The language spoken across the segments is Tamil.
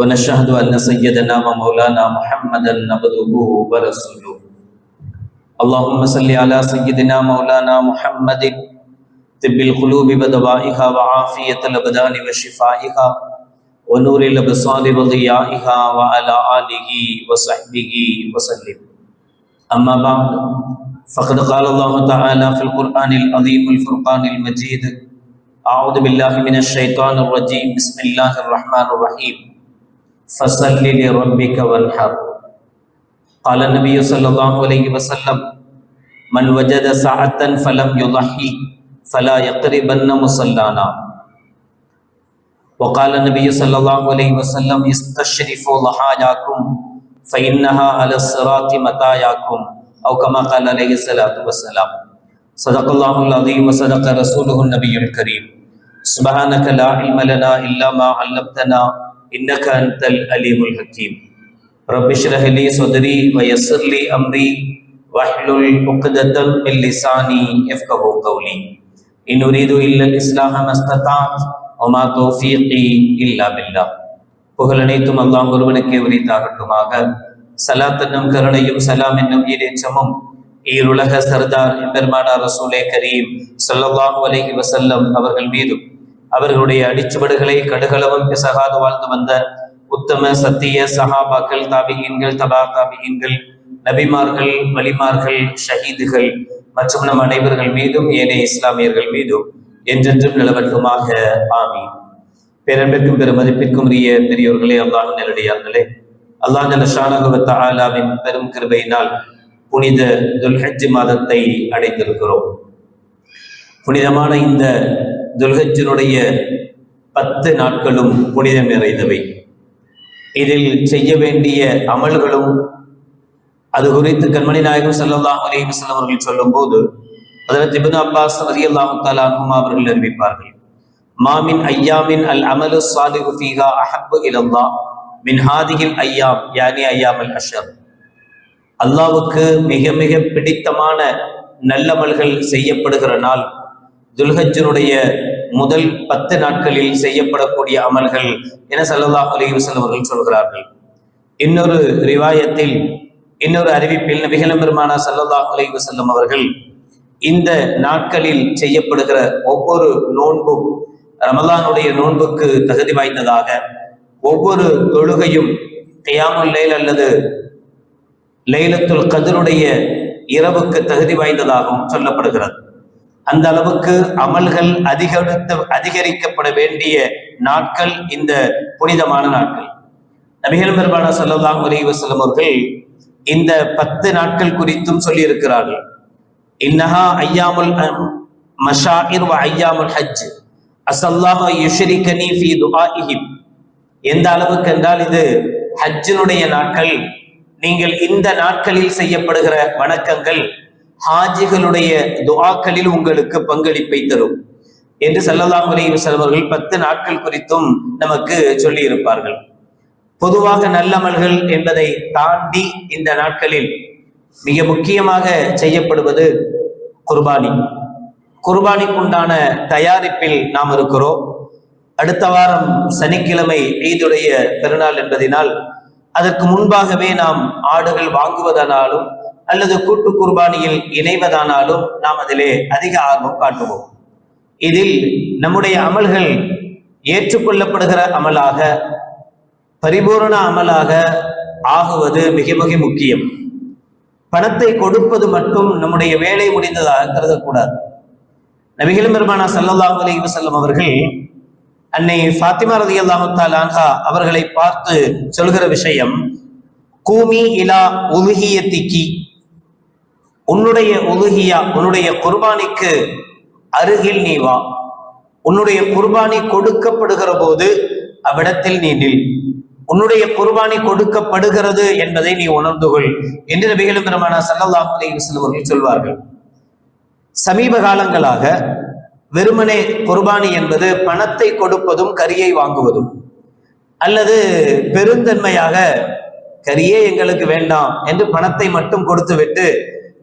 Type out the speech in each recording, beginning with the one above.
ونشهد أن سيدنا ومولانا محمدا عبده ورسوله. اللهم صل على سيدنا مولانا محمد طب القلوب ودوائها وعافية الأبدان وشفائها ونور الأبصار وضيائها وعلى آله وصحبه وسلم. أما بعد فقد قال الله تعالى في القرآن العظيم الفرقان المجيد أعوذ بالله من الشيطان الرجيم. بسم الله الرحمن الرحيم. فصل لربك وانحر. قال النبي صلى الله عليه وسلم من وجد ساعة فلم يضحي فلا يقربن مصلانا. وقال النبي صلى الله عليه وسلم استشرفوا ضحاياكم فإنها على الصراط متاياكم أو كما قال عليه الصلاة والسلام صدق الله العظيم وصدق رسوله النبي الكريم. سبحانك لا علم لنا إلا ما علمتنا إنك أنت الأليم الحكيم رب اشرح لي صدري ويسر لي أمري واحلل عقدة من لساني يفقه قولي إن أريد إلا الإصلاح ما استطعت وما توفيقي إلا بالله புகழ் அனைத்தும் அல்லாம் ஒருவனுக்கே உரித்தாகட்டுமாக சலாத் என்னும் கருணையும் சலாம் என்னும் ஈரேச்சமும் ஈருலக சர்தார் எம்பெருமானார் ரசூலே கரீம் ஸல்லல்லாஹு அலைஹி வஸல்லம் அவர்கள் மீதும் அவர்களுடைய அடிச்சுவடுகளை கடுகளவும் பிசகாது வாழ்ந்து வந்த உத்தம சத்திய சஹாபாக்கள் தாபிகின்கள் தபா தாபிகின்கள் நபிமார்கள் வலிமார்கள் ஷஹீதுகள் மற்றும் நம் அனைவர்கள் மீதும் ஏனைய இஸ்லாமியர்கள் மீதும் என்றென்றும் நிலவட்டுமாக. ஆமி பேரன்பிற்கும் பெருமதிப்பிற்கும் உரிய பெரியோர்களே அல்லாஹ் நெல்லடியார்களே அல்லாஹ் நல ஆலாவின் பெரும் கிருபையினால் புனித துல்ஹஜ் மாதத்தை அடைந்திருக்கிறோம். புனிதமான இந்த துல்ஹஜினுடைய பத்து நாட்களும் புனிதம் நிறைந்தவை. இதில் செய்ய வேண்டிய அமல்களும் அது குறித்து கண்மணி நாயகம் ஸல்லல்லாஹு அலைஹி வஸல்லம் அவர்கள் சொல்லும்போது அதற்கு இப்னு அப்பாஸ் அலி அல்லாஹு அன்ஹுமா அவர்கள் அறிவிப்பார்கள். மாமின் ஐயாமின் அல் அமலு சாலிஹு ஃபீஹா அஹப்பு இலல்லா மின் ஹாதிஹில் ஐயாம் யானி ஐயாம் அல் அஷர். அல்லாவுக்கு மிக மிக பிடித்தமான நல்லமல்கள் செய்யப்படுகிற நாள் துல்ஹஜனுடைய முதல் பத்து நாட்களில் செய்யப்படக்கூடிய அமல்கள் என சல்லல்லாஹு அலைஹி வஸல்லம் அவர்கள் சொல்கிறார்கள். இன்னொரு ரிவாயத்தில் இன்னொரு அறிவிப்பில் நபிகள் பெருமானா சல்லல்லாஹு அலைஹி அவர்கள் இந்த நாட்களில் செய்யப்படுகிற ஒவ்வொரு நோன்பும் ரமலானுடைய நோன்புக்கு தகுதி வாய்ந்ததாக ஒவ்வொரு தொழுகையும் கியாமுல் லைல் அல்லது லைலத்துல் கதிருடைய இரவுக்கு தகுதி வாய்ந்ததாகவும் சொல்லப்படுகிறது. அந்த அளவுக்கு அமல்கள் அதிகரித்த அதிகரிக்கப்பட வேண்டிய நாட்கள் இந்த புனிதமான நாட்கள். நபிகள் பெருமான சல்லாஹ் அலி வசலம் அவர்கள் இந்த பத்து நாட்கள் குறித்தும் சொல்லியிருக்கிறார்கள். இன்னஹா ஐயாமுல் மஷாஇர் வ ஐயாமுல் ஹஜ். அசல்லாஹ் யுஷரிகனி ஃபி துஆஇஹிம். எந்த அளவுக்கு என்றால் இது ஹஜ்ஜினுடைய நாட்கள் நீங்கள் இந்த நாட்களில் செய்யப்படுகிற வணக்கங்கள் ஹாஜிகளுடைய துவாக்களில் உங்களுக்கு பங்களிப்பை தரும். என்று சல்லல்லாஹு அலைஹி பத்து நாட்கள் குறித்தும் நமக்கு சொல்லி இருப்பார்கள் பொதுவாக நல்லமல்கள் என்பதை தாண்டி இந்த நாட்களில் மிக முக்கியமாக செய்யப்படுவது குர்பானி. குர்பானிக்குண்டான தயாரிப்பில் நாம் இருக்கிறோம். அடுத்த வாரம் சனிக்கிழமை ஈதுடைய பெருநாள் என்பதனால் அதற்கு முன்பாகவே நாம் ஆடுகள் வாங்குவதனாலும் அல்லது கூட்டு குர்பானியில் இணைவதானாலும் நாம் அதிலே அதிக ஆர்வம் காட்டுவோம். இதில் நம்முடைய அமல்கள் ஏற்றுக்கொள்ளப்படுகிற அமலாக பரிபூரண அமலாக ஆகுவது மிக மிக முக்கியம். பணத்தை கொடுப்பது மட்டும் நம்முடைய வேலை முடிந்ததாக கருதக்கூடாது. நபிகளும் பெருமானா சல்லல்லாஹு அலைஹி செல்லும் அவர்கள் அன்னை ஃபாத்திமா ரதி அல்லாஹா அவர்களை பார்த்து சொல்கிற விஷயம் கூமி இலா உமிகியத்திக்கி உன்னுடைய உலுகியா உன்னுடைய குர்பானிக்கு அருகில் நீ வா. உன்னுடைய குர்பானி கொடுக்கப்படுகிற போது அவ்விடத்தில் நீ நில். உன்னுடைய குர்பானி கொடுக்கப்படுகிறது என்பதை நீ உணர்ந்து கொள் என்று நபிகளும் பெருமான சல்லல்லா அலைஹி சொல்வார்கள். சமீப காலங்களாக வெறுமனே குர்பானி என்பது பணத்தை கொடுப்பதும் கரியை வாங்குவதும் அல்லது பெருந்தன்மையாக கரியே எங்களுக்கு வேண்டாம் என்று பணத்தை மட்டும் கொடுத்துவிட்டு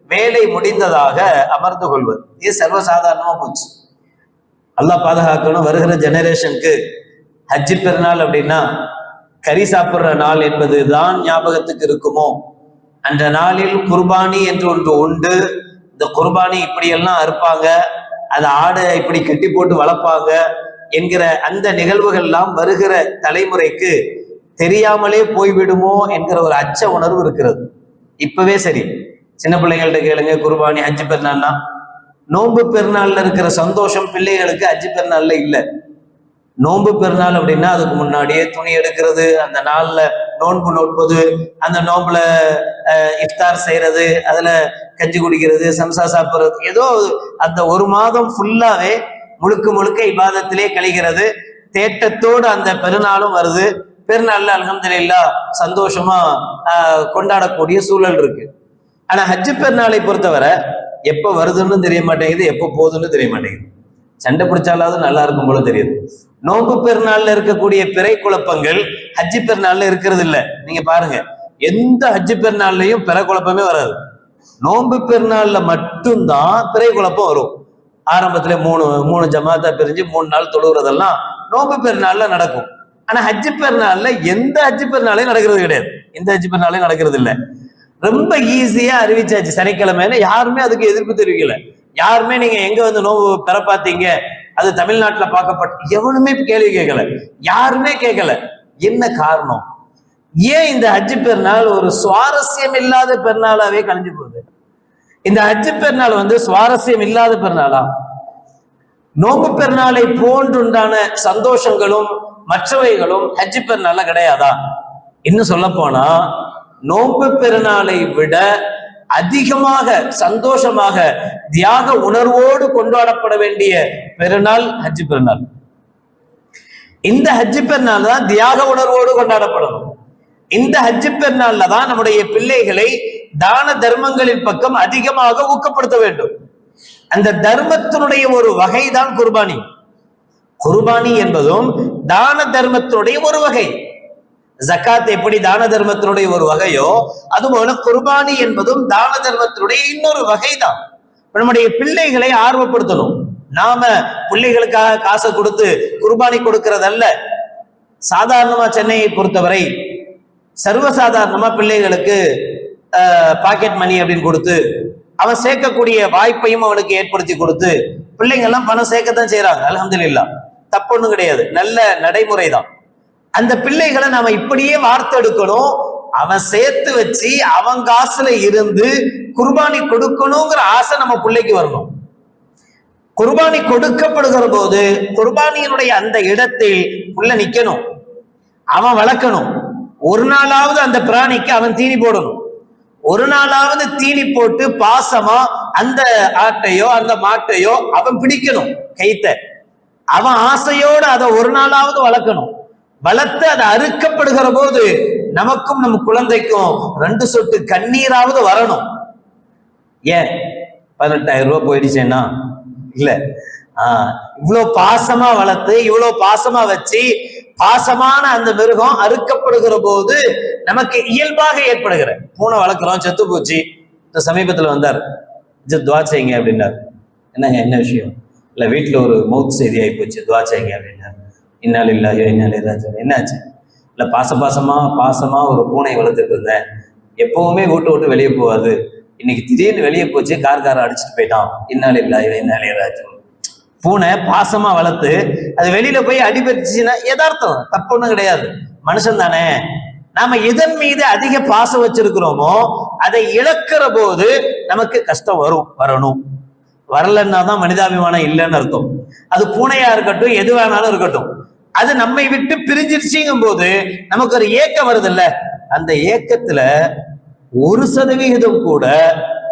வேலை முடிந்ததாக அமர்ந்து கொள்வது. இது சர்வசாதாரணமா போச்சு. அல்லாஹ் பாதுகாக்கணும். வருகிற ஜெனரேஷனுக்கு ஹஜ்ஜி பெருநாள் அப்படின்னா கறி சாப்பிட்ற நாள் என்பது தான் ஞாபகத்துக்கு இருக்குமோ? அந்த நாளில் குர்பானி என்று ஒன்று உண்டு. இந்த குர்பானி இப்படியெல்லாம் அறுப்பாங்க. அந்த ஆடை இப்படி கட்டி போட்டு வளர்ப்பாங்க என்கிற அந்த நிகழ்வுகள்லாம் வருகிற தலைமுறைக்கு தெரியாமலே போய்விடுமோ என்கிற ஒரு அச்ச உணர்வு இருக்கிறது. இப்பவே சரி. சின்ன பிள்ளைங்கள்ட்ட கேளுங்க குருபானி அஞ்சு பெருநாள்னா. நோன்பு பெருநாள்ல இருக்கிற சந்தோஷம் பிள்ளைகளுக்கு அஞ்சு பெருநாள்ல இல்லை. நோன்பு பெருநாள் அப்படின்னா அதுக்கு முன்னாடியே துணி எடுக்கிறது அந்த நாள்ல நோன்பு நோட்பது அந்த நோன்புல இஃப்தார் செய்யறது அதுல கஞ்சி குடிக்கிறது சம்சா சாப்பிட்றது ஏதோ அந்த ஒரு மாதம் ஃபுல்லாவே முழுக்க முழுக்க இபாதத்திலே கழிகிறது. தேட்டத்தோடு அந்த பெருநாளும் வருது. பெருநாள்ல அல்ஹம்துலில்லா சந்தோஷமா கொண்டாடக்கூடிய சூழல் இருக்கு. ஆனா ஹஜ்ஜு பெருநாளை பொறுத்தவரை எப்ப வருதுன்னு தெரிய மாட்டேங்குது எப்ப போகுதுன்னு தெரிய மாட்டேங்குது. சண்டை பிடிச்சாலாவது நல்லா இருக்கும் போல தெரியுது. நோன்பு பெருநாள்ல இருக்கக்கூடிய பிறை குழப்பங்கள் ஹஜ்ஜி பெருநாள்ல இருக்கிறது இல்ல. நீங்க பாருங்க எந்த ஹஜ்ஜி பெருநாள்லயும் பிற குழப்பமே வராது. நோன்பு பெருநாள்ல மட்டும்தான் பிறை குழப்பம் வரும். ஆரம்பத்துல மூணு மூணு ஜமாத்தா பிரிஞ்சு மூணு நாள் தொழுகிறதெல்லாம் நோன்பு பெருநாள்ல நடக்கும். ஆனா ஹஜ்ஜி பெருநாள்ல எந்த ஹஜ்ஜு பெருநாளையும் நடக்கிறது கிடையாது. எந்த ஹஜ்ஜு பெருநாளையும் நடக்கிறது இல்லை. ரொம்ப ஈஸியா அறிவிச்சாச்சு. சனிக்கிழமைன்னு யாருமே அதுக்கு எதிர்ப்பு தெரிவிக்கல. யாருமே நீங்க எங்க வந்து நோவு பெற பார்த்தீங்க அது தமிழ்நாட்டுல பார்க்கப்பட்ட எவனுமே கேள்வி கேட்கல. யாருமே கேட்கல. என்ன காரணம்? ஏன் இந்த ஹஜ்ஜு பெருநாள் ஒரு சுவாரஸ்யம் இல்லாத பெருநாளாவே கழிஞ்சு போகுது? இந்த ஹஜ்ஜு பெருநாள் வந்து சுவாரஸ்யம் இல்லாத பெருநாளா? நோம்பு பெருநாளை போன்றுண்டான சந்தோஷங்களும் மற்றவைகளும் ஹஜ்ஜு பெருநாளா கிடையாதா? இன்னும் சொல்ல போனா நோன்பு பெருநாளை விட அதிகமாக சந்தோஷமாக தியாக உணர்வோடு கொண்டாடப்பட வேண்டிய பெருநாள் ஹஜ்ஜி பெருநாள். இந்த ஹஜ்ஜி பெருநாள் தான் தியாக உணர்வோடு கொண்டாடப்படணும். இந்த ஹஜ்ஜி பெருநாள்ல தான் நம்முடைய பிள்ளைகளை தான தர்மங்களின் பக்கம் அதிகமாக ஊக்கப்படுத்த வேண்டும். அந்த தர்மத்தினுடைய ஒரு வகைதான் குர்பானி. குர்பானி என்பதும் தான தர்மத்தினுடைய ஒரு வகை. ஜக்காத் எப்படி தான தர்மத்தினுடைய ஒரு வகையோ அதுபோல குர்பானி என்பதும் தான தர்மத்தினுடைய இன்னொரு வகைதான். நம்முடைய பிள்ளைகளை ஆர்வப்படுத்தணும். நாம பிள்ளைகளுக்காக காசை கொடுத்து குர்பானி கொடுக்கறதல்ல. சாதாரணமா சென்னையை பொறுத்தவரை சர்வசாதாரணமா பிள்ளைகளுக்கு பாக்கெட் மணி அப்படின்னு கொடுத்து அவன் சேர்க்கக்கூடிய வாய்ப்பையும் அவனுக்கு ஏற்படுத்தி கொடுத்து பிள்ளைங்க எல்லாம் பணம் சேர்க்கத்தான் செய்யறாங்க அலமதுல்லா தப்பு ஒன்றும் கிடையாது. நல்ல நடைமுறை தான் அந்த பிள்ளைகளை நாம இப்படியே வார்த்தெடுக்கணும். அவன் சேர்த்து வச்சு அவன் காசுல இருந்து குர்பானி கொடுக்கணுங்கிற ஆசை நம்ம பிள்ளைக்கு வரணும். குர்பானி கொடுக்கப்படுகிற போது குர்பானியினுடைய அந்த இடத்தில் உள்ள நிக்கணும். அவன் வளர்க்கணும். ஒரு நாளாவது அந்த பிராணிக்கு அவன் தீனி போடணும். ஒரு நாளாவது தீனி போட்டு பாசமா அந்த ஆட்டையோ அந்த மாட்டையோ அவன் பிடிக்கணும் கைத்த. அவன் ஆசையோடு அதை ஒரு நாளாவது வளர்க்கணும். வளர்த்து அது அறுக்கப்படுகிற போது நமக்கும் நம் குழந்தைக்கும் ரெண்டு சொட்டு கண்ணீராவது வரணும். ஏன்? பதினெட்டாயிரம் ரூபாய் போயிடுச்சேன்னா இல்ல. ஆஹ் இவ்வளவு பாசமா வளர்த்து இவ்வளவு பாசமா வச்சு பாசமான அந்த மிருகம் அறுக்கப்படுகிற போது நமக்கு இயல்பாக ஏற்படுகிற. பூனை வளர்க்குறோம் செத்து போச்சு. இந்த சமீபத்தில் வந்தார். "ஜி, துவா செய்யுங்க அப்படின்னார். என்னங்க என்ன விஷயம்? இல்லை வீட்டில் ஒரு மவுத் செய்தி ஆகி போச்சு. துவா செய்யுங்க அப்படின்னார். இன்னால் இல்லாயோ இன்னால் இல்லாச்சோ என்னாச்சு? இல்லை பாச பாசமாக பாசமாக ஒரு பூனை வளர்த்துட்டு இருந்தேன். எப்போவுமே வீட்டு விட்டு வெளியே போகாது. இன்னைக்கு திடீர்னு வெளியே போச்சு கார் காரை அடிச்சுட்டு போயிட்டான். இன்னால் இல்லாயோ இன்னால் இல்லாச்சோ பூனை பாசமா வளர்த்து அது வெளியில போய் அடிபட்டுச்சுன்னா எதார்த்தம்? தப்பு ஒன்றும் கிடையாது. மனுஷன் தானே. நாம எதன் மீது அதிக பாசம் வச்சிருக்கிறோமோ அதை இழக்கிற போது நமக்கு கஷ்டம் வரும் வரணும். வரலன்னா தான் மனிதாபிமானம் இல்லைன்னு அர்த்தம். அது பூனையா இருக்கட்டும் எது வேணாலும் இருக்கட்டும். அது நம்மை விட்டு பிரிஞ்சிருச்சுங்கும் போது நமக்கு ஒரு ஏக்கம் வருது இல்ல அந்த ஏக்கத்துல ஒரு சதவிகிதம் கூட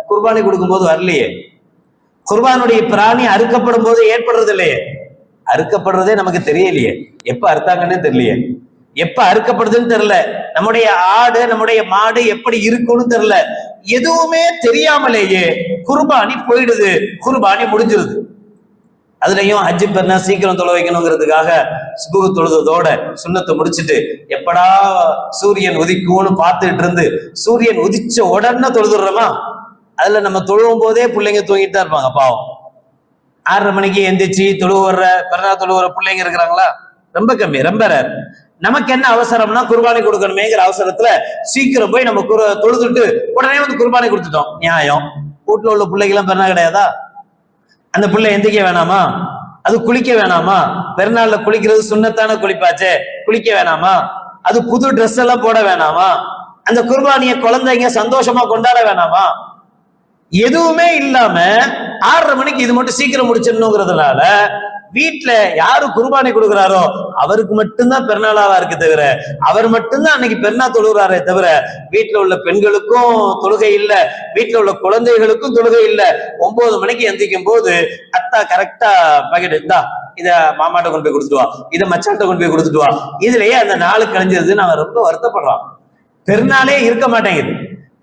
குர்பானி கொடுக்கும்போது வரலையே. குர்பானுடைய பிராணி அறுக்கப்படும் போது ஏற்படுறது இல்லையே அறுக்கப்படுறதே நமக்கு தெரியலையே. எப்ப அறுத்தாங்கன்னே தெரியலையே. எப்ப அறுக்கப்படுதுன்னு தெரியல. நம்முடைய ஆடு நம்முடைய மாடு எப்படி இருக்கும்னு தெரியல. எதுவுமே தெரியாமலேயே குர்பானி போயிடுது. குர்பானி முடிஞ்சிருது. அதுலயும் ஹஜ்ஜு பெருனா சீக்கிரம் தொலை வைக்கணுங்கிறதுக்காக சுபுகு தொழுதோட சுண்ணத்தை முடிச்சுட்டு எப்படா சூரியன் உதிக்கும்னு பார்த்துட்டு இருந்து சூரியன் உதிச்ச உடனே தொழுதுடுறோமா? அதுல நம்ம தொழுவும் போதே பிள்ளைங்க தூங்கிட்டு தான் இருப்பாங்க பாவம். ஆறரை மணிக்கு எந்திரிச்சு தொழுவுற பிறனா தொழுவுற பிள்ளைங்க இருக்கிறாங்களா? ரொம்ப கம்மி ரொம்ப ரேர் நமக்கு என்ன அவசரம்னா குர்பானை கொடுக்கணுமேங்கிற அவசரத்துல சீக்கிரம் போய் நம்ம குரு- தொழுதுட்டு உடனே வந்து குர்பானி கொடுத்துட்டோம். நியாயம். வீட்டுல உள்ள பிள்ளைகளாம் பிறனா கிடையாதா? அந்த பிள்ளை எந்திரிக்க வேணாமா? அது குளிக்க வேணாமா? பெருநாள்ல குளிக்கிறது சுண்ணத்தான குளிப்பாச்சே. குளிக்க வேணாமா? அது புது ட்ரெஸ் எல்லாம் போட வேணாமா? அந்த குர்பானிய குழந்தைங்க சந்தோஷமா கொண்டாட வேணாமா? எதுவுமே இல்லாம ஆறரை மணிக்கு இது மட்டும் சீக்கிரம் முடிச்சிடணுங்கிறதுனால வீட்டுல யாரு குருபானை கொடுக்குறாரோ அவருக்கு மட்டும்தான் பெருநாளாவா இருக்கு தவிர அவர் மட்டும்தான் அன்னைக்கு பெருநாள் தொழுகிறாரே தவிர வீட்டுல உள்ள பெண்களுக்கும் தொழுகை இல்ல வீட்டுல உள்ள குழந்தைகளுக்கும் தொழுகை இல்ல. ஒன்பது மணிக்கு எந்திரிக்கும் போது அத்தா கரெக்டா பக்கெட் இருந்தா இத மாமாட்ட கொண்டு போய் கொடுத்துட்டு வா இதை மச்சான்ட்ட கொண்டு போய் கொடுத்துட்டு வா. இதுலயே அந்த நாள் கழிஞ்சது நான் ரொம்ப வருத்தப்படுறான். பெருநாளே இருக்க மாட்டேங்குது.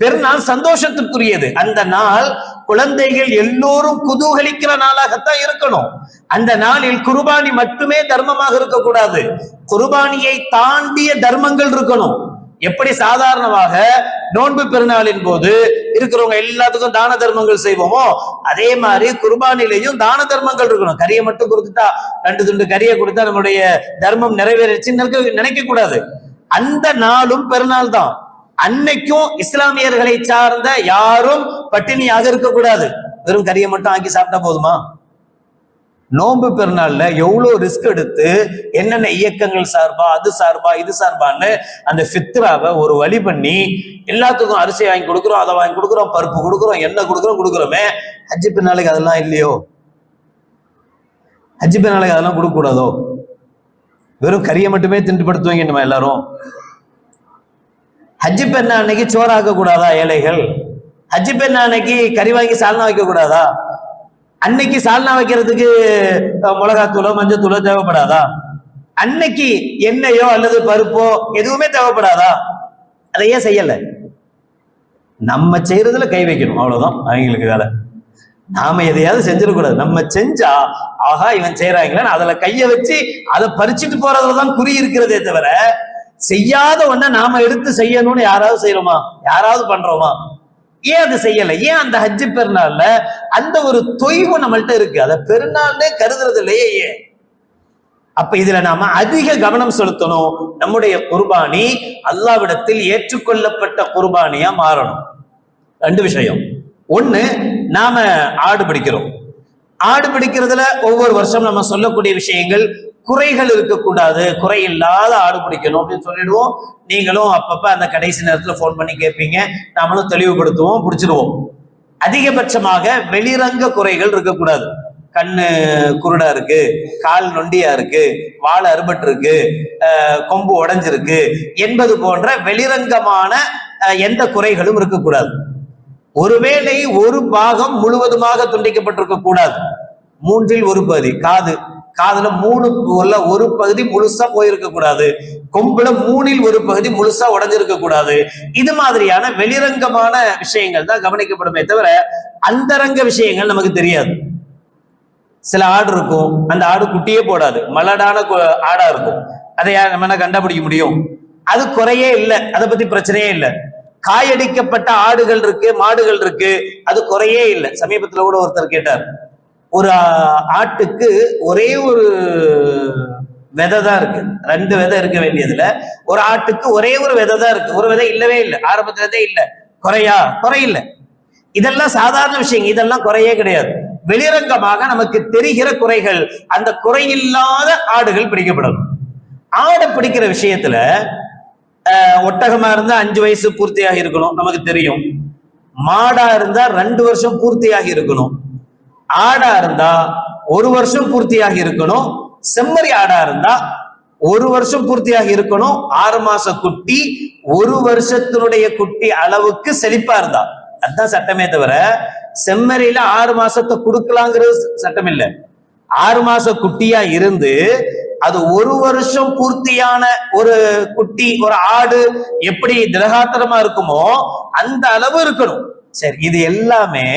பெருநாள் சந்தோஷத்துக்குரியது அந்த நாள் குழந்தைகள் எல்லோரும் குதூகலிக்கிற நாளாகத்தான் இருக்கணும். அந்த நாளில் குர்பானி மட்டுமே தர்மமாக இருக்கக்கூடாது. குர்பானியை தாண்டிய தர்மங்கள் இருக்கணும். எப்படி சாதாரணமாக நோன்பு பெருநாளின் போது இருக்கிறவங்க எல்லாத்துக்கும் தான தர்மங்கள் செய்வோமோ அதே மாதிரி குர்பானிலையும் தான தர்மங்கள் இருக்கணும். கறியை மட்டும் கொடுத்துட்டா ரெண்டு துண்டு கறியை கொடுத்தா நம்மளுடைய தர்மம் நிறைவேறிச்சுன்னு நினைக்க கூடாது அந்த நாளும் பெருநாள் தான் அன்னைக்கும் இஸ்லாமியர்களை சார்ந்த யாரும் பட்டினியாக இருக்கக்கூடாது. வெறும் கறியை மட்டும் ஆக்கி சாப்பிட்டா போதுமா? நோன்பு பெருநாள்ல எவ்வளோ ரிஸ்க் எடுத்து என்னென்ன இயக்கங்கள் சார்பா அது சார்பா இது சார்பான்னு அந்த ஃபித்ராவை ஒரு வழி பண்ணி எல்லாத்துக்கும் அரிசி வாங்கி கொடுக்குறோம் அதை வாங்கி கொடுக்குறோம் பருப்பு கொடுக்குறோம் எண்ணெய் கொடுக்குறோம் கொடுக்குறோமே. ஹஜ்ஜி பெருநாளைக்கு அதெல்லாம் இல்லையோ? ஹஜ்ஜி பெருநாளைக்கு அதெல்லாம் கொடுக்கக்கூடாதோ? வெறும் கறியை மட்டுமே திண்டுபடுத்துவீங்க நம்ம எல்லாரும்? ஹஜ்ஜி பெண்ணா அன்னைக்கு சோறாக்க கூடாதா ஏழைகள்? ஹஜ்ஜி பெண்ணா அன்னைக்கு கறி வாங்கி சால்னா வைக்க கூடாதா அன்னைக்கு சால்னா வைக்கிறதுக்கு மிளகாத்தூளோ மஞ்சத்தூளோ தேவைப்படாதா? அன்னைக்கு எண்ணெயோ அல்லது பருப்போ எதுவுமே தேவைப்படாதா? அதை ஏன் செய்யலை? நம்ம செய்யறதுல கை வைக்கணும். அவ்வளவுதான். அவங்களுக்கு வேலை. நாம எதையாவது செஞ்சிடக்கூடாது. நம்ம செஞ்சா ஆஹா இவன் செய்யறாங்களேன்னு அதுல கைய வச்சு அதை பறிச்சுட்டு போறதுல தான் குறி இருக்கிறதே தவிர செய்யாத ஒன்ன நாம எடுத்து செய்யணும்னு யாராவது செய்யறோமா யாராவது பண்றோமா? ஏன் அது செய்யல? ஏன் அந்த ஹஜ்ஜு பெருநாள்ல அந்த ஒரு தொய்வு நம்மள்ட்ட இருக்கு? அதை பெருநாள்னே கருதுறது இல்லையே ஏன்? அப்ப இதுல நாம அதிக கவனம் செலுத்தணும். நம்முடைய குர்பானி அல்லாவிடத்தில் ஏற்றுக்கொள்ளப்பட்ட குர்பானியா மாறணும். ரெண்டு விஷயம். ஒண்ணு நாம ஆடு பிடிக்கிறோம். ஆடு பிடிக்கிறதுல ஒவ்வொரு வருஷம் நம்ம சொல்லக்கூடிய விஷயங்கள் குறைகள் இருக்கக்கூடாது. குறை இல்லாத ஆடு பிடிக்கணும் அப்படின்னு சொல்லிடுவோம். நீங்களும் அப்பப்ப அந்த கடைசி நேரத்துல ஃபோன் பண்ணி கேட்பீங்க நாமளும் தெளிவுபடுத்துவோம் பிடிச்சிடுவோம். அதிகபட்சமாக வெளிரங்க குறைகள் இருக்கக்கூடாது. கண்ணு குருடா இருக்கு கால் நொண்டியா இருக்கு வாழை அறுபட்டு இருக்கு கொம்பு உடஞ்சிருக்கு என்பது போன்ற வெளிரங்கமான எந்த குறைகளும் இருக்கக்கூடாது. ஒருவேளை ஒரு பாகம் முழுவதுமாக துண்டிக்கப்பட்டிருக்க கூடாது மூன்றில் ஒரு பகுதி காது. காதுல மூணு உள்ள ஒரு பகுதி முழுசா போயிருக்க கூடாது. கொம்புல மூணில் ஒரு பகுதி முழுசா உடஞ்சிருக்க கூடாது. இது மாதிரியான வெளிரங்கமான விஷயங்கள் தான் கவனிக்கப்படுமே தவிர அந்தரங்க விஷயங்கள் நமக்கு தெரியாது. சில ஆடு இருக்கும் அந்த ஆடு குட்டியே போடாது. மலடான ஆடா இருக்கும். அதை நம்ம என்ன கண்டுபிடிக்க முடியும்? அது குறையே இல்லை. அதை பத்தி பிரச்சனையே இல்லை. காயடிக்கப்பட்ட ஆடுகள் இருக்கு மாடுகள் இருக்கு அது குறையே இல்லை. சமீபத்துல கூட ஒருத்தர் கேட்டார். ஒரு ஆட்டுக்கு ஒரே ஒரு விதை தான் இருக்கு. ரெண்டு விதை இருக்க வேண்டியதுல ஒரு ஆட்டுக்கு ஒரே ஒரு விதை தான் இருக்கு. ஒரு விதை இல்லவே இல்லை. ஆரம்பத்து விதை இல்லை. குறையா? குறையில்ல. இதெல்லாம் சாதாரண விஷயம் இதெல்லாம் குறையே கிடையாது. வெளிரங்கமாக நமக்கு தெரிகிற குறைகள் அந்த குறையில்லாத ஆடுகள் பிடிக்கப்படும் ஆடை பிடிக்கிற விஷயத்துல ஒட்டகமா இருந்தா அஞ்சு வயசு பூர்த்தியாக இருக்கணும். நமக்கு தெரியும். மாடா இருந்தா ரெண்டு வருஷம் பூர்த்தியாக இருக்கணும். ஆடா இருந்தா ஒரு வருஷம் பூர்த்தியாகி இருக்கணும். செம்மறி ஆடா இருந்தா ஒரு வருஷம் பூர்த்தியாகி இருக்கணும். ஆறு மாச குட்டி ஒரு வருஷத்தினுடைய குட்டி அளவுக்கு செழிப்பா இருந்தா. அதுதான் சட்டமே தவிர செம்மறியில ஆறு மாசத்தை கொடுக்கலாங்கிறது சட்டம் இல்லை ஆறு மாச குட்டியா இருந்து அது ஒரு வருஷம் பூர்த்தியான ஒரு குட்டி ஒரு ஆடு எப்படி திரகாத்திரமா இருக்குமோ அந்த அளவு இருக்கணும். சரி இது எல்லாமே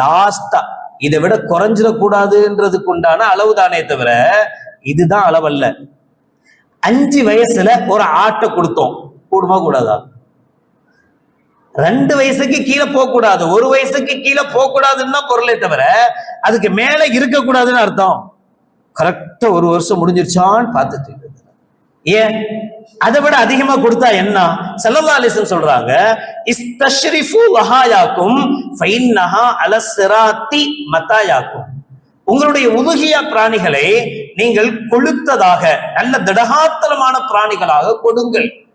லாஸ்டா இதை விட குறைஞ்சிடக்கூடாதுன்றதுக்கு உண்டான அளவு தானே தவிர இதுதான் அளவல்ல. அஞ்சு வயசுல ஒரு ஆட்டை கொடுத்தோம். கூடுமா கூடாதா? ரெண்டு வயசுக்கு கீழே போக கூடாது ஒரு வயசுக்கு கீழே போக கூடாதுன்னு பொருளே தவிர அதுக்கு மேல இருக்கக்கூடாதுன்னு அர்த்தம். கரெக்டா ஒரு வருஷம் முடிஞ்சிருச்சான்னு பார்த்துட்டு ஏன்? அதை விட அதிகமா கொடுத்தா என்ன? செல்லல்லா அலிசம் சொல்றாங்க இஸ்தஷ்ரிஃபு வஹாயாக்கும் ஃபைன்னஹா அலசிராத்தி மத்தாயாக்கும். உங்களுடைய உதுகியா பிராணிகளை நீங்கள் கொளுத்ததாக நல்ல திடகாத்தலமான பிராணிகளாக கொடுங்கள்.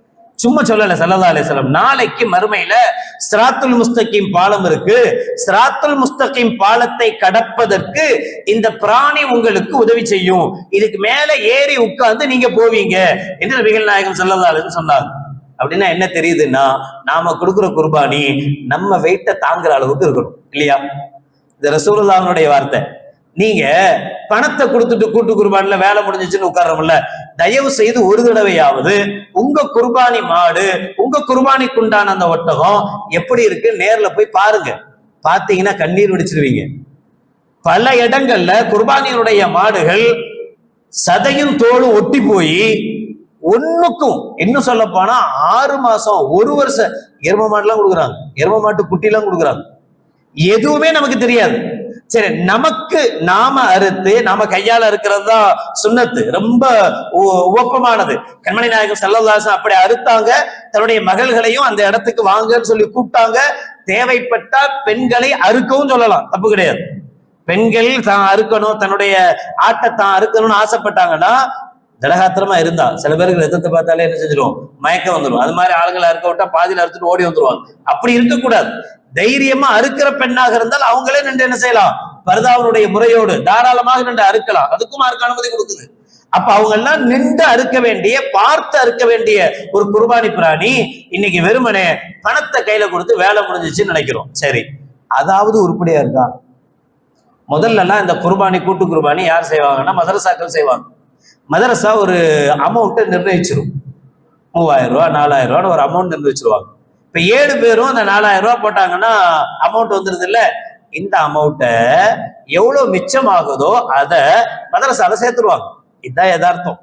சும்மா சொல்லல சல்லா அலிஸ்லாம் நாளைக்கு மறுமையில சிராத்துல் முஸ்தகிம் பாலம் இருக்கு. சிராத்துல் முஸ்தகிம் பாலத்தை கடப்பதற்கு இந்த பிராணி உங்களுக்கு உதவி செய்யும். இதுக்கு மேல ஏறி உட்கார்ந்து நீங்க போவீங்க என்று நபிகள் நாயகம் சல்லா அலிஸ்லாம் சொன்னாங்க. அப்படின்னா என்ன தெரியுதுன்னா நாம கொடுக்குற குர்பானி நம்ம வெயிட்ட தாங்குற அளவுக்கு இருக்கணும். இல்லையா? இந்த ரசூல்லாவுடைய வார்த்தை. நீங்க பணத்தை கொடுத்துட்டு கூட்டு குர்பானில வேலை முடிஞ்சிச்சுன்னு உட்கார்றோம்ல தயவு செய்து ஒரு தடவையாவது உங்க குர்பானி மாடு உங்க குர்பானிக்குண்டான அந்த ஒட்டகம் எப்படி இருக்கு நேர்ல போய் பாருங்க. பாத்தீங்கன்னா கண்ணீர் வெடிச்சிருவீங்க. பல இடங்கள்ல குர்பானியினுடைய மாடுகள் சதையும் தோலும் ஒட்டி போய் ஒண்ணுக்கும் இன்னும் சொல்ல போனா ஆறு மாசம் ஒரு வருஷம் எரும மாடுலாம் கொடுக்குறாங்க. எரும மாட்டு குட்டிலாம் கொடுக்குறாங்க. எதுவுமே நமக்கு தெரியாது. சரி நமக்கு நாம அறுத்து நாம கையால இருக்கிறது தான் சுண்ணத்து. ரொம்ப உ- உவப்பமானது. கண்மணி நாயகம் செல்லதாசன் அப்படி அறுத்தாங்க. தன்னுடைய மகள்களையும் அந்த இடத்துக்கு வாங்கன்னு சொல்லி கூப்பிட்டாங்க. தேவைப்பட்டா பெண்களை அறுக்கவும் சொல்லலாம். தப்பு கிடையாது. பெண்கள் தான் அறுக்கணும் தன்னுடைய ஆட்டை தான் அறுக்கணும்னு ஆசைப்பட்டாங்கன்னா திடகாத்திரமா இருந்தா. சில பேருக்கு ரத்தத்தை பார்த்தாலே என்ன செஞ்சிடும் மயக்கம் வந்துடும் அது மாதிரி ஆளுங்களை அறுக்க விட்டா பாதியில அறுத்துட்டு ஓடி வந்துருவாங்க. அப்படி இருக்கக்கூடாது. தைரியமா அறுக்கிற பெண்ணாக இருந்தால் அவங்களே நின்று என்ன செய்யலாம்? பரதாவனுடைய முறையோடு தாராளமாக நின்று அறுக்கலாம். அதுக்கும் அறுக்க அனுமதி கொடுக்குது. அப்ப அவங்க எல்லாம் நின்று அறுக்க வேண்டிய பார்த்து அறுக்க வேண்டிய ஒரு குர்பானி பிராணி இன்னைக்கு வெறுமனே பணத்தை கையில கொடுத்து வேலை முடிஞ்சிச்சுன்னு நினைக்கிறோம். சரி. அதாவது உருப்படியா இருக்கா? முதல்ல எல்லாம் இந்த குர்பானி கூட்டு குர்பானி யார் செய்வாங்கன்னா மதரசாக்கள் செய்வாங்க. மதரசா ஒரு அமௌண்ட்டை நிர்ணயிச்சிடும் மூவாயிரம் ரூபா நாலாயிரம் ரூபான்னு ஒரு அமௌண்ட் நிர்ணயிச்சிருவாங்க. இப்ப ஏழு பேரும் அந்த நாலாயிரம் ரூபாய் போட்டாங்கன்னா அமௌண்ட் வந்துருது இல்ல. இந்த அமௌண்ட்டை எவ்வளவு மிச்சம் ஆகுதோ அதை மதரசால சேர்த்துருவாங்க. இதுதான் யதார்த்தம்.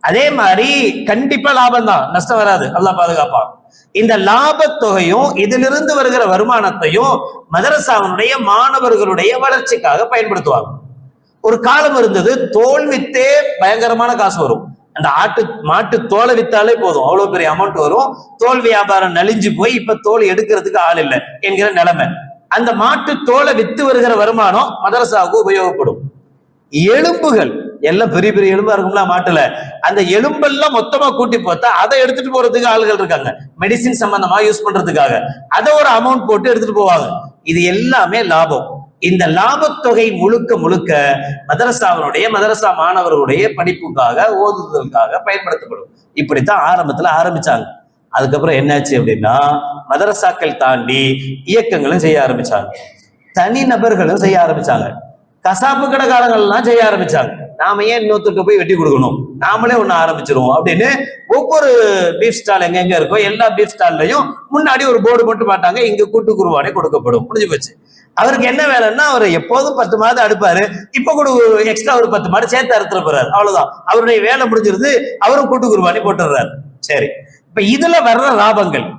அதே மாதிரி கண்டிப்பா லாபம் தான். நஷ்டம் வராது. நல்லா பாதுகாப்பான். இந்த லாபத்தொகையும் இதிலிருந்து வருகிற வருமானத்தையும் மதரசாவினுடைய மாணவர்களுடைய வளர்ச்சிக்காக பயன்படுத்துவாங்க. ஒரு காலம் இருந்தது தோல் வித்தே பயங்கரமான காசு வரும். அந்த ஆட்டு மாட்டு தோலை வித்தாலே போதும். அவ்வளவு பெரிய அமௌண்ட் வரும். தோல் வியாபாரம் நலிஞ்சு போய் இப்ப தோல் எடுக்கிறதுக்கு ஆள் இல்லை என்கிற நிலைமை. அந்த மாட்டு தோலை வித்து வருகிற வருமானம் மதரசாவுக்கு உபயோகப்படும். எலும்புகள் எல்லாம் பெரிய பெரிய எலும்பா இருக்கும்ல மாட்டுல. அந்த எலும்பெல்லாம் மொத்தமா கூட்டி பார்த்தா அதை எடுத்துட்டு போறதுக்கு ஆளுகள் இருக்காங்க. மெடிசின் சம்பந்தமா யூஸ் பண்றதுக்காக. அதை ஒரு அமௌண்ட் போட்டு எடுத்துட்டு போவாங்க. இது எல்லாமே லாபம். இந்த லாபத்தொகை முழுக்க முழுக்க மதரசாவினுடைய மதரசா மாணவர்களுடைய படிப்புக்காக ஓதுதலுக்காக பயன்படுத்தப்படும். இப்படித்தான் ஆரம்பத்துல ஆரம்பிச்சாங்க. அதுக்கப்புறம் என்னாச்சு அப்படின்னா மதரசாக்கள் தாண்டி இயக்கங்களும் செய்ய ஆரம்பிச்சாங்க. தனி நபர்களும் செய்ய ஆரம்பிச்சாங்க. கசாப்பு கடைக்காரங்கள்லாம் செய்ய ஆரம்பிச்சாங்க. நாம ஏன் இன்னொருத்தருக்கு போய் வெட்டி கொடுக்கணும்? நாமளே ஒன்று ஆரம்பிச்சிருவோம். அப்படின்னு ஒவ்வொரு பீஃப் ஸ்டால் எங்கெங்க இருக்கோ எல்லா பீஃப் ஸ்டால்லையும் முன்னாடி ஒரு போர்டு மட்டும் மாட்டாங்க இங்க கூட்டு குருவானே கொடுக்கப்படும். முடிஞ்சு போச்சு. அவருக்கு என்ன வேலைன்னா அவர் எப்போதும் பத்து மாதம் அடுப்பாரு. இப்ப கூட ஒரு எக்ஸ்ட்ரா ஒரு பத்து மாதம் சேர்த்து அறுத்துற போறாரு. அவ்வளவுதான். அவருடைய வேலை முடிஞ்சிருது அவரும் கூட்டு குருவானி போட்டுடுறாரு. சரி. இப்ப இதுல வர்ற லாபங்கள்.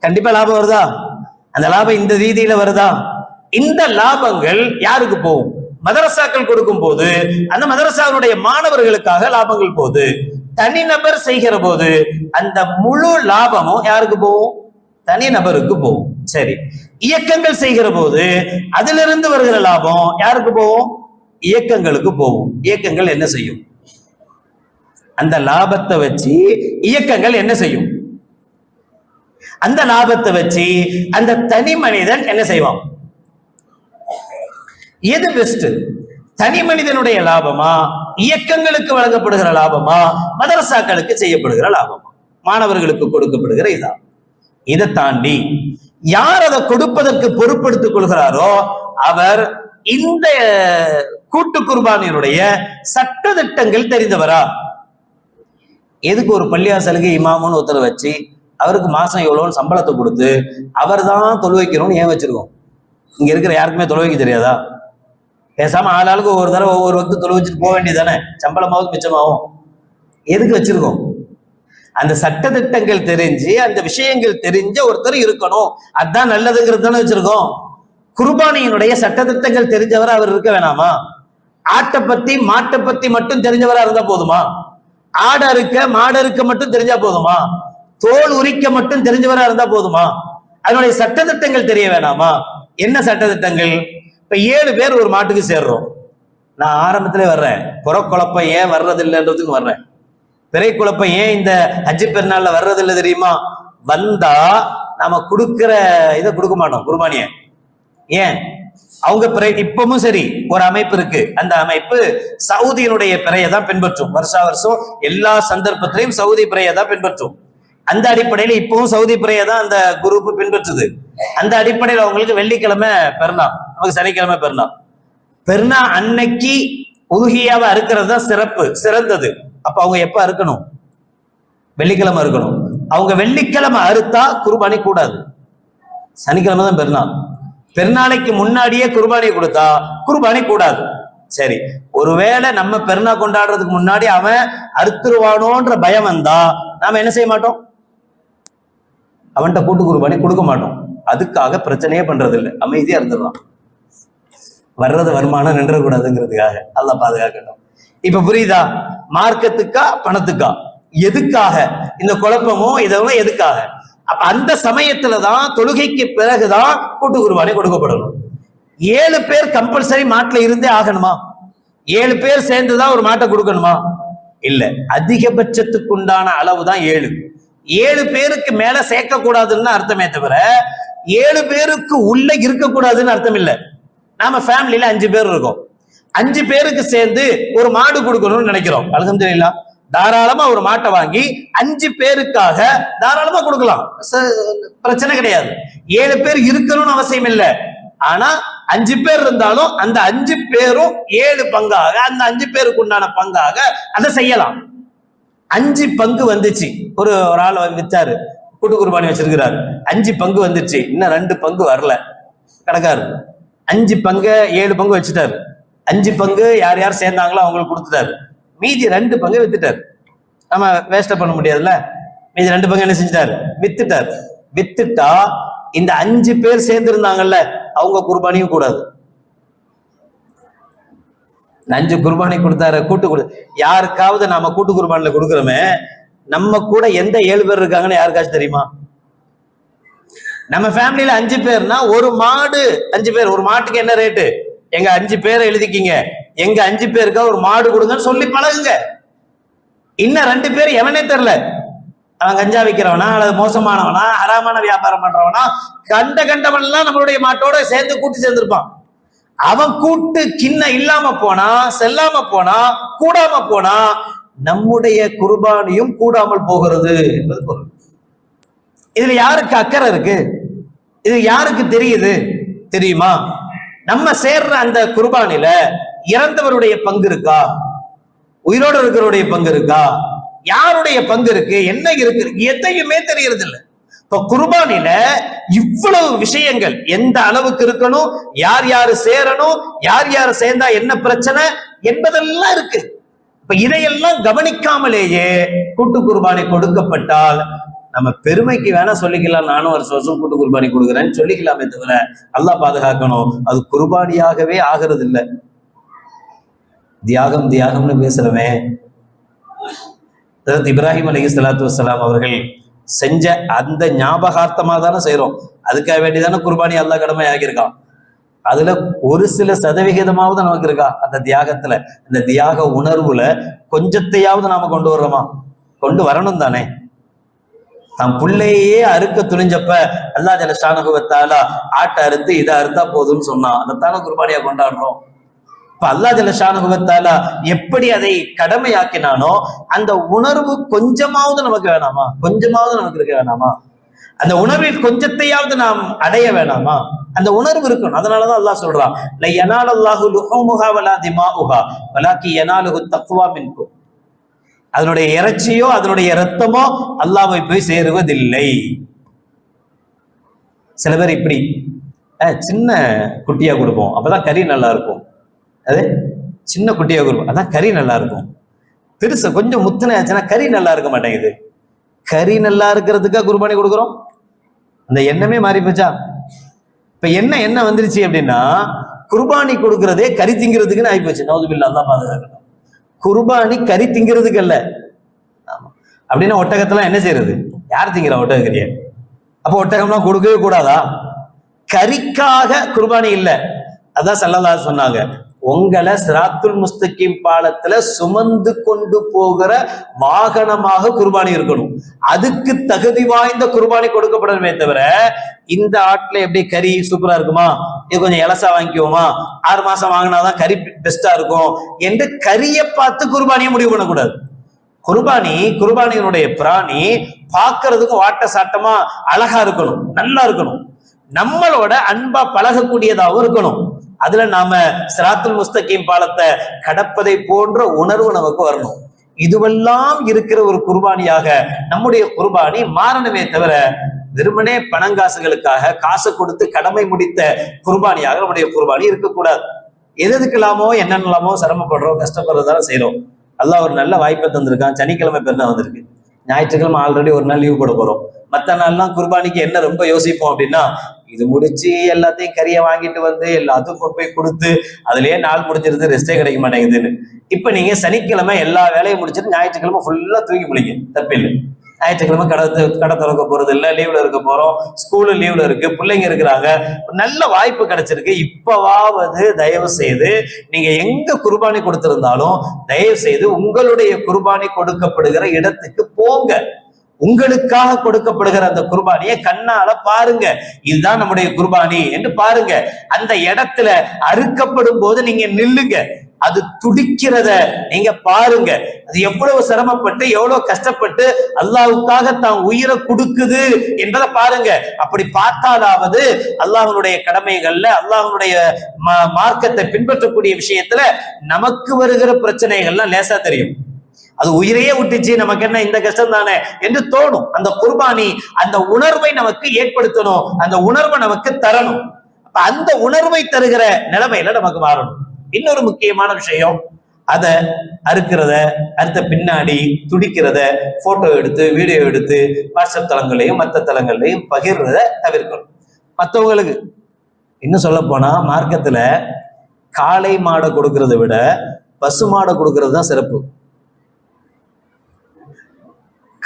கண்டிப்பா லாபம் வருதா? அந்த லாபம் இந்த ரீதியில வருதா? இந்த லாபங்கள் யாருக்கு போகும்? மதரசாக்கள் கொடுக்கும் போது அந்த மதரசாவுடைய மாணவர்களுக்காக லாபங்கள் போகுது. தனிநபர் செய்கிற போது அந்த முழு லாபமும் யாருக்கு போகும்? தனிநபருக்கு போகும். சரி. இயக்கங்கள் செய்கிற போது அதிலிருந்து வருகிற லாபம் யாருக்கு போகும்? இயக்கங்களுக்கு போகும். இயக்கங்கள் என்ன செய்யும்? அந்த லாபத்தை வச்சு இயக்கங்கள் என்ன செய்யும்? அந்த லாபத்தை வச்சு அந்த தனி மனிதன் என்ன செய்வான்? எது பெஸ்ட் தனி மனிதனுடைய லாபமா? இயக்கங்களுக்கு வழங்கப்படுகிற லாபமா? மதரசாக்களுக்கு செய்யப்படுகிற லாபமா? மாணவர்களுக்கு கொடுக்கப்படுகிற இதா? இதை தாண்டி யார் அதை கொடுப்பதற்கு பொறுப்படுத்திக் கொள்கிறாரோ அவர் இந்த கூட்டு குர்பானியனுடைய சட்ட திட்டங்கள் தெரிந்தவரா? எதுக்கு ஒரு பள்ளியாசலுக்கு இமாமுன்னு ஒருத்தர் வச்சு அவருக்கு மாசம் எவ்வளோன்னு சம்பளத்தை கொடுத்து அவர் தான் தொழு ஏன் வச்சிருக்கோம்? இங்க இருக்கிற யாருக்குமே தொலைவைக்க தெரியாதா? பேசாம ஆளாளுக்கு ஒவ்வொரு தடவை ஒவ்வொரு வகுத்து தொழில் வச்சுட்டு போக வேண்டியதானே சம்பளமாவது மிச்சமாகும். எதுக்கு வச்சிருக்கோம்? அந்த சட்ட திட்டங்கள் தெரிஞ்சு அந்த விஷயங்கள் தெரிஞ்ச ஒருத்தர் இருக்கணும். அதுதான் நல்லதுங்கிறது தானே வச்சிருக்கோம். குர்பானியினுடைய சட்ட திட்டங்கள் தெரிஞ்சவரா அவர் இருக்க வேணாமா? ஆட்டை பத்தி மாட்டை பத்தி மட்டும் தெரிஞ்சவரா இருந்தா போதுமா? ஆடை அறுக்க மாடு இருக்க மட்டும் தெரிஞ்சா போதுமா? தோல் உரிக்க மட்டும் தெரிஞ்சவரா இருந்தா போதுமா? அதனுடைய சட்ட திட்டங்கள் தெரிய வேணாமா? என்ன சட்ட திட்டங்கள் இப்ப ஏழு பேர் ஒரு மாட்டுக்கு சேர்றோம். நான் ஆரம்பத்திலே வர்றேன். புறக்குழப்பம் ஏன் வர்றதில்லைன்றதுக்கு வர்றேன். பிறை குழப்பம் ஏன் இந்த அஞ்சு பெருநாள்ல வர்றதில்லை தெரியுமா? வந்தா நாம கொடுக்கிற இதை கொடுக்க மாட்டோம் குருபானிய. ஏன்? அவங்க பிறை இப்பவும் சரி ஒரு அமைப்பு இருக்கு. அந்த அமைப்பு சவுதியினுடைய பிறையை தான் பின்பற்றும். வருஷா வருஷம் எல்லா சந்தர்ப்பத்திலையும் சவுதி பிறையை தான் பின்பற்றும். அந்த அடிப்படையில இப்பவும் சவுதி பிறையை தான் அந்த குரூப் பின்பற்றுது. அந்த அடிப்படையில் அவங்களுக்கு வெள்ளிக்கிழமை பெருநா நமக்கு சனிக்கிழமை பெருநா பெருநா அன்னைக்கு உருகியாக அறுக்கிறது தான் சிறப்பு சிறந்தது. அப்ப அவங்க எப்ப அறுக்கணும்? வெள்ளிக்கிழமை அறுக்கணும். அவங்க வெள்ளிக்கிழமை அறுத்தா குர்பானி கூடாது. சனிக்கிழமை தான் பெருநாள். பெருநாளைக்கு முன்னாடியே குர்பானி கொடுத்தா குர்பானி கூடாது. சரி ஒருவேளை நம்ம பெருநாள் கொண்டாடுறதுக்கு முன்னாடி அவன் அறுத்துருவானோன்ற பயம் வந்தா நாம என்ன செய்ய மாட்டோம்? அவன்கிட்ட கூட்டு குருபானி கொடுக்க மாட்டோம். அதுக்காக பிரச்சனையே பண்றதில்லை. அமைதியா இருந்துடலாம். வர்றது வருமானம் நின்றக்கூடாதுங்கிறதுக்காக அல்லாஹ் பாதுகாக்கட்டும். இப்ப புரியுதா? மார்க்கத்துக்கா பணத்துக்கா? எதுக்காக? இந்த குழப்பமும் இதெல்லாம் எதுக்காக? அப்ப அந்த சமயத்துலதான் தொழுகைக்கு பிறகுதான் கூட்டு குருபானி கொடுக்கப்படணும். ஏழு பேர் கம்பல்சரி மாட்டுல இருந்தே ஆகணுமா? ஏழு பேர் சேர்ந்துதான் ஒரு மாட்டை கொடுக்கணுமா? இல்ல. அதிகபட்சத்துக்கு உண்டான அளவு தான் ஏழு. ஏழு பேருக்கு மேல சேர்க்க கூடாதுன்னு அர்த்தமே தவிர ஏழு பேருக்கு உள்ள இருக்கக்கூடாதுன்னு அர்த்தம் இல்ல. நாம ஃபேமிலியில அஞ்சு பேர் இருக்கோம். அஞ்சு பேருக்கு சேர்ந்து ஒரு மாடு கொடுக்கணும்னு நினைக்கிறோம். அல்ஹம்துலில்லாஹ் தாராளமா ஒரு மாட்டை வாங்கி அஞ்சு பேருக்காக தாராளமா கொடுக்கலாம். ச- பிரச்சனை கிடையாது. ஏழு பேர் இருக்கணும்னு அவசியம் இல்லை. ஆனா அஞ்சு பேர் இருந்தாலும் அந்த அஞ்சு பேரும் ஏழு பங்காக அந்த அஞ்சு பேருக்கு உண்டான பங்காக அதை செய்யலாம். அஞ்சு பங்கு வந்துச்சு. ஒரு ஒரு ஆள் வித்தாரு. கூட்டு குர்பானி வச்சிருக்கிறாரு. அஞ்சு பங்கு வந்துச்சு. இன்னும் ரெண்டு பங்கு வரல. கணக்காரு. அஞ்சு பங்கு ஏழு பங்கு வச்சுட்டாரு. அஞ்சு பங்கு யார் யார் சேர்ந்தாங்களோ அவங்களுக்கு கொடுத்துட்டாரு. மீதி ரெண்டு பங்கு வித்துட்டாரு. நம்ம வேஸ்ட பண்ண முடியாதுல்ல? மீதி ரெண்டு பங்கு என்ன செஞ்சுட்டாரு? வித்துட்டாரு. வித்துட்டா இந்த அஞ்சு பேர் சேர்ந்திருந்தாங்கல்ல அவங்க குர்பானியும் கூடாது. நஞ்சு குர்பானி கொடுத்தாரு கூட்டு கொடு. யாருக்காவது நாம கூட்டு குர்பானில கொடுக்குறோமே நம்ம கூட எந்த ஏழு பேர் இருக்காங்கன்னு யாருக்காச்சும் தெரியுமா? நம்ம ஃபேமிலியில அஞ்சு பேர்னா ஒரு மாடு அஞ்சு பேர். ஒரு மாட்டுக்கு என்ன ரேட்டு எங்க அஞ்சு பேரை எழுதிக்கிங்க. எங்க அஞ்சு பேருக்கா ஒரு மாடு கொடுங்கன்னு சொல்லி பழகுங்க. இன்னும் ரெண்டு பேர் எவனே தெரில அவன் கஞ்சா விற்கிறவனா அல்லது மோசமானவனா அறாமான வியாபாரம் பண்றவனா கண்ட கண்டவன்லாம் நம்மளுடைய மாட்டோட சேர்ந்து கூட்டி சேர்ந்திருப்பான். அவன் கூட்டு கிண்ண இல்லாம போனா செல்லாம போனா கூடாம போனா நம்முடைய குர்பானியும் கூடாமல் போகிறது என்பது பொருள். இதுல யாருக்கு அக்கறை இருக்கு? இது யாருக்கு தெரியுது? தெரியுமா? நம்ம சேர்ற அந்த குர்பானில இறந்தவருடைய பங்கு இருக்கா? உயிரோடு இருக்கிறவருடைய பங்கு இருக்கா? யாருடைய பங்கு இருக்கு? என்ன இருக்கு? எதையுமே தெரியறது இல்லை இப்ப குர்பானில இவ்வளவு விஷயங்கள் எந்த அளவுக்கு இருக்கணும் யார் யாரு சேரணும் யார் யார் சேர்ந்தா என்ன பிரச்சனை என்பதெல்லாம் இருக்கு. இப்ப இதையெல்லாம் கவனிக்காமலேயே கூட்டு குர்பானி கொடுக்கப்பட்டால் நம்ம பெருமைக்கு வேணா சொல்லிக்கலாம் நானும் ஒரு வருஷம் கூட்டு குர்பானி கொடுக்குறேன்னு சொல்லிக்கலாமே தவிர அல்லா பாதுகாக்கணும். அது குர்பானியாகவே ஆகிறது இல்லை தியாகம் தியாகம்னு பேசுறவன். இப்ராஹிம் அலி சலாத்து வசலாம் அவர்கள் செஞ்ச அந்த ஞாபகார்த்தமா தானே செய்கிறோம் அதுக்காக வேண்டிதானே குர்பானி அல்லாஹ் கடமை ஆகியிருக்கான் அதுல ஒரு சில சதவிகிதமாவது நமக்கு இருக்கா அந்த தியாகத்துல. அந்த தியாக உணர்வுல கொஞ்சத்தையாவது நாம கொண்டு வர்றோமா கொண்டு வரணும் தானே. தன் புள்ளையே அறுக்க துணிஞ்சப்ப அல்லா ஜலஷானுகுவத்தாலா ஆட்டை அறுத்து இதை அறுத்தா போதும்னு சொன்னான் அதைத்தானே குர்பானியா கொண்டாடுறோம். இப்ப அல்லா ஜலஷானுகுவத்தாலா எப்படி அதை கடமையாக்கினானோ அந்த உணர்வு கொஞ்சமாவது நமக்கு வேணாமா? கொஞ்சமாவது நமக்கு இருக்க வேணாமா? அந்த உணர்வில் கொஞ்சத்தையாவது நாம் அடைய வேணாமா? அந்த உணர்வு இருக்கணும். அதனாலதான் அல்லாஹ் சொல்றான் லை யனால அல்லாஹு லுஹூமுஹா வலா திமாஉஹா வலாக்கி யனாலுஹு தக்வா மின்கும் அதனுடைய இறைச்சியோ அதனுடைய இரத்தமோ அல்லாவை போய் சேருவதில்லை. சில பேர் இப்படி அஹ், சின்ன குட்டியா கொடுப்போம் அப்பதான் கறி நல்லா இருக்கும். அது சின்ன குட்டியாக கொடுப்போம் அதான் கறி நல்லா இருக்கும். பெருசு கொஞ்சம் முத்துன ஆச்சுன்னா கறி நல்லா இருக்க மாட்டேங்குது. கறி நல்லா இருக்கிறதுக்காக குர்பானி கொடுக்குறோம்? அந்த எண்ணமே மாறி போச்சா? இப்ப என்ன என்ன வந்துருச்சு அப்படின்னா குர்பானி கொடுக்கறதே கறி திங்கிறதுக்குன்னு ஆகிப்போச்சு நவதுபில்லா தான் பாதுகாக்கணும் குர்பானி கறி திங்கிறதுக்கு அல்ல. அப்படின்னா ஒட்டகத்தெல்லாம் என்ன செய்யறது? யார் திங்கிறா ஒட்டக கறிய அப்போ ஒட்டகம்லாம் கொடுக்கவே கூடாதா? கறிக்காக குர்பானி இல்லை. அதான் சல்லல்லா சொன்னாங்க. உங்களை சிராத்துல் முஸ்தகிம் பாலத்துல சுமந்து கொண்டு போகிற வாகனமாக குர்பானி இருக்கணும். அதுக்கு தகுதி வாய்ந்த குர்பானி கொடுக்கப்படணுமே தவிர இந்த ஆட்டுல எப்படி கறி சூப்பரா இருக்குமா? இது கொஞ்சம் இலசா வாங்கிக்குவோமா? ஆறு மாசம் வாங்கினாதான் கறி பெஸ்டா இருக்கும் என்று கறியை பார்த்து குர்பானியை முடிவு பண்ணக்கூடாது. குர்பானி குர்பானியினுடைய பிராணி பார்க்கறதுக்கு வாட்ட சாட்டமா அழகா இருக்கணும் நல்லா இருக்கணும். நம்மளோட அன்பா பழகக்கூடியதாகவும் இருக்கணும். அதுல நாம சிராத்துல் முஸ்தகீம் பாலத்தை கடப்பதை போன்ற உணர்வு நமக்கு வரணும். இதுவெல்லாம் இருக்கிற ஒரு குர்பானியாக நம்முடைய குர்பானி மாறணுமே தவிர வெறுமனே பணங்காசுகளுக்காக காசு கொடுத்து கடமை முடித்த குர்பானியாக நம்முடைய குர்பானி இருக்கக்கூடாது. எது எதுக்கெல்லாமோ என்னென்னலாமோ சிரமப்படுறோம் கஷ்டப்படுறதால செய்யறோம் எல்லாம் ஒரு நல்ல வாய்ப்பை தந்திருக்கான். சனிக்கிழமை பெருநாள் வந்திருக்கு. ஞாயிற்றுக்கிழமை ஆல்ரெடி ஒரு நாள் லீவ் போட போறோம். மற்ற நாள்லாம் குர்பானிக்கு என்ன ரொம்ப யோசிப்போம் அப்படின்னா இது முடிச்சு எல்லாத்தையும் கறியை வாங்கிட்டு வந்து எல்லாத்துக்கும் கொண்டு போய் கொடுத்து அதுலயே நாள் முடிஞ்சிருது ரெஸ்டே கிடைக்க மாட்டேங்குதுன்னு. இப்ப நீங்க சனிக்கிழமை எல்லா வேலையும் முடிச்சிட்டு ஞாயிற்றுக்கிழமை ஃபுல்லா தூக்கி முடிங்க தப்பில்லை. ஞாயிற்றுக்கிழமை கடை கடை திறக்க போறது இல்லை லீவ்ல இருக்க போறோம் ஸ்கூலு லீவ்ல இருக்கு பிள்ளைங்க இருக்கிறாங்க நல்ல வாய்ப்பு கிடைச்சிருக்கு. இப்பவாவது தயவு செய்து நீங்க எங்க குர்பானி கொடுத்திருந்தாலும் தயவு செய்து உங்களுடைய குர்பானி கொடுக்கப்படுகிற இடத்துக்கு போங்க. உங்களுக்காக கொடுக்கப்படுகிற அந்த குர்பானியை கண்ணால பாருங்க. இதுதான் நம்முடைய குர்பானி என்று பாருங்க. அந்த இடத்துல அறுக்கப்படும் போது நீங்க நில்லுங்க. அது துடிக்கிறத நீங்க பாருங்க. அது எவ்வளவு சிரமப்பட்டு எவ்வளவு கஷ்டப்பட்டு அல்லாவுக்காக தான் உயிரை கொடுக்குது என்பதை பாருங்க. அப்படி பார்த்தாலாவது அல்லாஹனுடைய கடமைகள்ல அல்லாஹனுடைய மார்க்கத்தை பின்பற்றக்கூடிய விஷயத்துல நமக்கு வருகிற பிரச்சனைகள்லாம் லேசா தெரியும். அது உயிரையே விட்டுச்சு நமக்கு என்ன இந்த கஷ்டம் தானே என்று தோணும். அந்த குர்பானி அந்த உணர்வை நமக்கு ஏற்படுத்தணும் அந்த உணர்வை நமக்கு தரணும். அந்த உணர்வை தருகிற நிலைமையில நமக்கு மாறணும். இன்னொரு முக்கியமான விஷயம் அதை அறுக்கிறத அறுத்த பின்னாடி துடிக்கிறத போட்டோ எடுத்து வீடியோ எடுத்து வாட்ஸ்அப் தளங்களையும் மற்ற தளங்களையும் பகிர்றத தவிர்க்கணும். மற்றவங்களுக்கு இன்னும் சொல்ல போனா மார்க்கத்துல காளை மாடை கொடுக்கறத விட பசு மாடை கொடுக்கறது தான் சிறப்பு.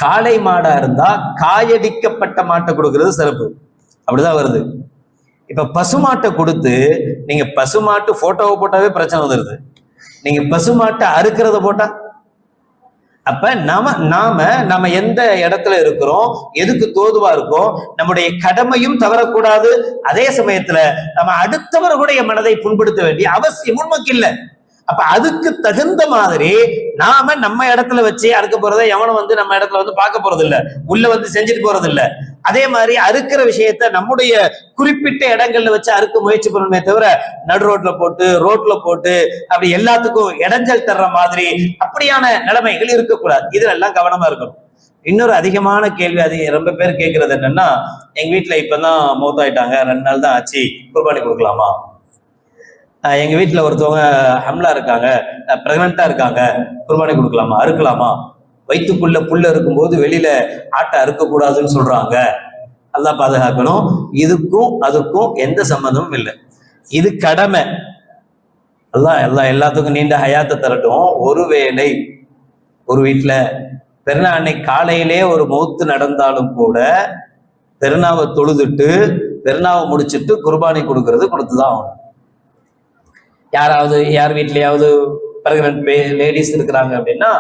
காளை மாடா இருந்தா காயடிக்கப்பட்ட மாட்டை கொடுக்கறது சிறப்பு அப்படிதான் வருது. இப்ப பசுமாட்டை கொடுத்து நீங்க பசுமாட்டு போட்டோவை போட்டாவே பிரச்சனை வந்துருது. நீங்க பசுமாட்டை அறுக்கிறத போட்டா? அப்ப நாம நாம நம்ம எந்த இடத்துல இருக்கிறோம் எதுக்கு தோதுவா இருக்கோம் நம்முடைய கடமையும் தவறக்கூடாது. அதே சமயத்துல நம்ம அடுத்தவர்களுடைய மனதை புண்படுத்த வேண்டிய அவசியம் உண்மைக்கு இல்லை. அப்ப அதுக்கு தகுந்த மாதிரி நாம நம்ம இடத்துல வச்சு அறுக்க போறதை எவனும் வந்து நம்ம இடத்துல வந்து பார்க்க போறது இல்ல உள்ள வந்து செஞ்சுட்டு போறது இல்ல அதே மாதிரி அறுக்கிற விஷயத்த நம்முடைய குறிப்பிட்ட இடங்கள்ல வச்சு அறுக்க முயற்சி பண்ணணுமே தவிர நடு ரோட்ல போட்டு ரோட்ல போட்டு அப்படி எல்லாத்துக்கும் இடைஞ்சல் தர்ற மாதிரி அப்படியான நிலைமைகள் இருக்கக்கூடாது. இதுல எல்லாம் கவனமா இருக்கணும். இன்னொரு அதிகமான கேள்வி அது ரொம்ப பேர் கேட்கறது என்னன்னா எங்க வீட்டுல இப்பதான் மௌத்தாயிட்டாங்க. ரெண்டு நாள் தான் ஆச்சு. குர்பானி கொடுக்கலாமா? எங்கள் எங்க வீட்டுல ஒருத்தவங்க ஹம்லா இருக்காங்க பிரெக்னண்டா இருக்காங்க. குர்பானி கொடுக்கலாமா? அறுக்கலாமா? வயிற்றுக்குள்ள புல்ல இருக்கும்போது வெளியில ஆட்டை அறுக்கக்கூடாதுன்னு சொல்றாங்க. அல்லாஹ் பாதுகாக்கணும். இதுக்கும் அதுக்கும் எந்த சம்மந்தமும் இல்லை. இது கடமை. எல்லாம் எல்லாம் எல்லாத்துக்கும் நீண்ட ஹயாத்தை தரட்டும். ஒருவேளை ஒரு வீட்டில் பெருநா அன்னைக்கு காலையிலே ஒரு மௌத்து நடந்தாலும் கூட பெருநாவை தொழுதுட்டு பெருநாவை முடிச்சிட்டு குர்பானி கொடுக்கறது கொடுத்துதான் ஆகணும். யாராவது யார் வீட்லயாவது பிரெக்னன்ட் லேடிஸ் இருக்கிறாங்க அப்படின்னா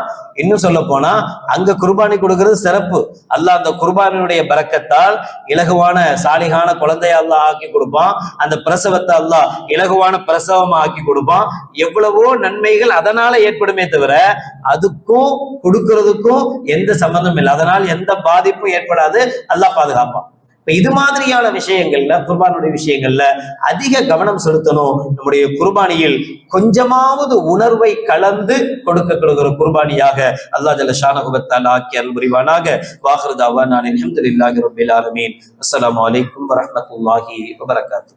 இன்னும் சொல்ல போனா அங்க குர்பானி கொடுக்கறது சிறப்பு. அல்லாஹ் அந்த குர்பானியுடைய பறக்கத்தால் இலகுவான சாலிகான குழந்தைய அல்லாஹ் ஆக்கி கொடுப்பான். அந்த பிரசவத்தை அல்லாஹ் இலகுவான பிரசவமா ஆக்கி கொடுப்பான். எவ்வளவோ நன்மைகள் அதனால ஏற்படுமே தவிர அதுக்கும் கொடுக்கறதுக்கும் எந்த சம்பந்தம் இல்லை. அதனால் எந்த பாதிப்பும் ஏற்படாது. அல்லாஹ் பாதுகாப்பான். இப்ப இது மாதிரியான விஷயங்கள்ல குர்பானுடைய விஷயங்கள்ல அதிக கவனம் செலுத்தணும். நம்முடைய குர்பானியில் கொஞ்சமாவது உணர்வை கலந்து கொடுக்கப்படுகிற குர்பானியாக அல்லாஹ் ஜல ஷானகுபத்தால் ஆக்கி அன்புரிவானாக புரிவானாக. வாஹ்ருதாவா நான் அல்ஹம்துலில்லாஹி ரபில் ஆலமீன். அஸ்லாம் வலைக்கம் வரமத்துல்லாஹி வபரகாத்து.